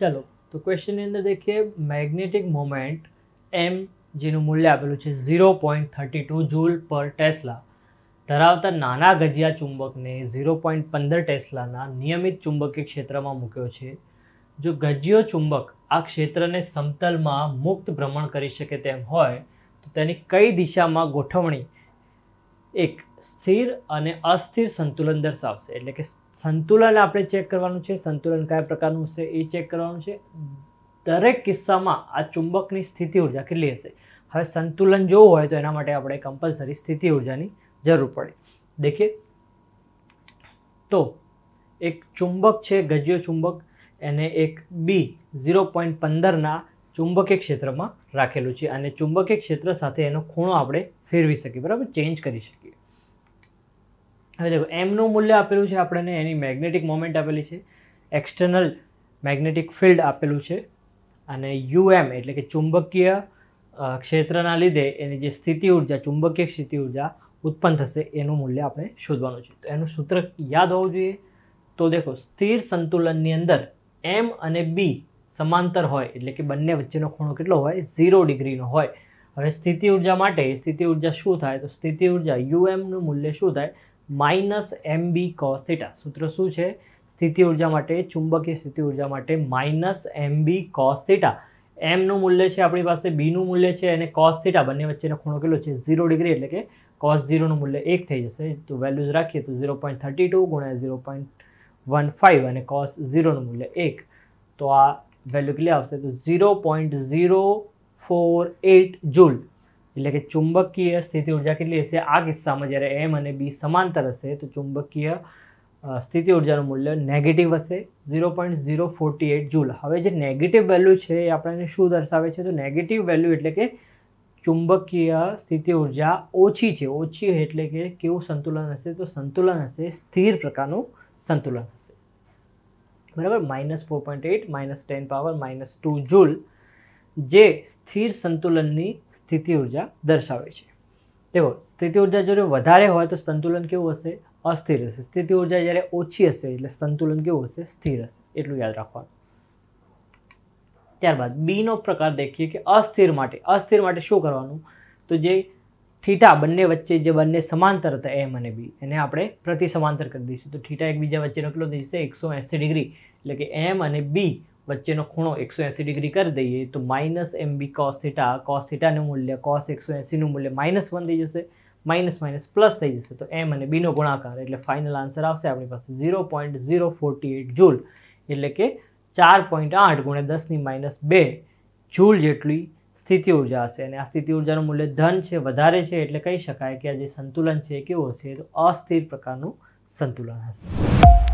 ચલો, તો ક્વેશ્ચનની અંદર દેખીએ મેગ્નેટિક મોમેન્ટ એમ જેનું મૂલ્ય આપેલું છે zero point thirty two joule પર ટેસ્લા ધરાવતા નાના ગજિયા ચુંબકને ઝીરો પોઈન્ટ પંદર ટેસ્લાના નિયમિત ચુંબકીય ક્ષેત્રમાં મૂક્યો છે. જો ગજિયો ચુંબક આ ક્ષેત્રને સમતલમાં મુક્ત ભ્રમણ કરી શકે તેમ હોય, તો તેની કઈ દિશામાં ગોઠવણી એક સ્થિર અને અસ્થિર સંતુલન દર્શાવશે? એટલે કે સંતુલન આપણે ચેક કરવાનું છે. સંતુલન કયા પ્રકારનું છે એ ચેક કરવાનું છે. દરેક કિસ્સામાં આ ચુંબકની સ્થિતિ ઊર્જા કેટલી હશે? હવે સંતુલન જોવું હોય તો એના માટે આપણે કમ્પલસરી સ્થિતિ ઉર્જાની જરૂર પડે. દેખીએ. તો એક ચુંબક છે, ગજ્યો ચુંબક. એને એક બી ઝીરો પોઈન્ટ પંદરના ચુંબકીય ક્ષેત્રમાં રાખેલું છે. અને ચુંબકીય ક્ષેત્ર સાથે એનો ખૂણો આપણે ફેરવી શકીએ. બરાબર? ચેન્જ કરી શકીએ. હવે દેખો, એમનું મૂલ્ય આપેલું છે આપણને, એની મેગ્નેટિક મોમેન્ટ આપેલી છે એક્સટર્નલ મેગ્નેટિક ફિલ્ડ આપેલું છે, અને યુએમ એટલે કે ચુંબકીય ક્ષેત્રના લીધે એની જે સ્થિતિ ઊર્જા, ચુંબકીય સ્થિતિ ઊર્જા ઉત્પન્ન થશે, એનું મૂલ્ય આપણે શોધવાનું છે. તો એનું સૂત્ર યાદ હોવું જોઈએ. તો દેખો, સ્થિર સંતુલનની અંદર એમ અને બી સમાંતર હોય, એટલે કે બંને વચ્ચેનો ખૂણો કેટલો હોય? ઝીરો ડિગ્રીનો હોય. હવે સ્થિતિ ઊર્જા માટે સ્થિતિ ઊર્જા શું થાય? તો સ્થિતિ ઊર્જા યુએમનું મૂલ્ય શું થાય? માઇનસ એમ બી કોસ સૂત્ર શું છે? સ્થિતિ ઊર્જા માટે, ચુંબકીય સ્થિતિ ઊર્જા માટે માઇનસ એમ બી કોસ એમનું મૂલ્ય છે આપણી પાસે બીનું મૂલ્ય છે અને કોસ થીટા. બંને વચ્ચેનો ખૂણો કેટલો છે? ઝીરો ડિગ્રી, એટલે કે કોસ ઝીરોનું મૂલ્ય એક થઈ જશે. તો વેલ્યુઝ રાખીએ તો ઝીરો પોઈન્ટ થર્ટી ટુ ગુણ્યા ઝીરો પોઈન્ટ વન ફાઇવ અને કોસ ઝીરોનું મૂલ્ય એક. તો આ વેલ્યુ કેટલી આવશે. તો zero point zero four eight joule. એટલે કે ચુંબકીય સ્થિતિ ઊર્જા કેટલી હશે? આ કિસ્સામાં જ્યારે એમ અને બી સમાંતર હશે, તો ચુંબકીય સ્થિતિ ઉર્જાનું મૂલ્ય નેગેટિવ હશે. Zero point zero forty eight joule હવે જે નેગેટિવ વેલ્યુ છે એ આપણને શું દર્શાવે છે? તો નેગેટિવ વેલ્યુ એટલે કે ચુંબકીય સ્થિતિ ઊર્જા ઓછી છે. ઓછી એટલે કે કેવું સંતુલન હશે? તો સંતુલન હશે, સ્થિર પ્રકારનું સંતુલન હશે. બરાબર? Minus four point eight minus ten power minus two joule જે સ્થિર સંતુલનની સ્થિતિ ઊર્જા દર્શાવે છે. દેખો, સ્થિતિ ઊર્જા જો વધારે હોય તો સંતુલન કેવું હશે? અસ્થિર હશે. સ્થિતિ ઊર્જા જ્યારે ઓછી હશે એટલે સંતુલન કેવું હશે? સ્થિર હશે. એટલું યાદ રાખવાનું. ત્યારબાદ બીનો પ્રકાર દેખીએ કે અસ્થિર માટે. અસ્થિર માટે શું કરવાનું? તો જે થીટા બંને વચ્ચે જે બંને સમાંતર હતા એમ અને બી એને આપણે પ્રતિ સમાંતર કરી દઈશું. તો થીટા એકબીજા વચ્ચેનો કેટલો થઈ જશે એકસો એંસી ડિગ્રી. એટલે કે એમ અને બી વચ્ચેનો ખૂણો એકસો એંસી ડિગ્રી કરી દઈએ તો minus M B cos theta cos થીટાનું મૂલ્ય કોસ એકસો એંસીનું મૂલ્ય માઇનસ વન થઈ જશે, માઇનસ માઇનસ પ્લસ થઈ જશે. તો એમ અને બીનો ગુણાકાર, એટલે ફાઇનલ આન્સર આવશે આપણી પાસે zero point zero forty eight joule, એટલે કે ચાર પોઈન્ટ આઠ ગુણ્યા દસની માઇનસ બે જૂલ જેટલી સ્થિતિ ઊર્જા હશે. અને આ સ્થિતિ ઉર્જાનું મૂલ્ય ધન છે, વધારે છે, એટલે કહી શકાય કે આ જે સંતુલન છે એ કેવું હશે તો અસ્થિર પ્રકારનું સંતુલન હશે.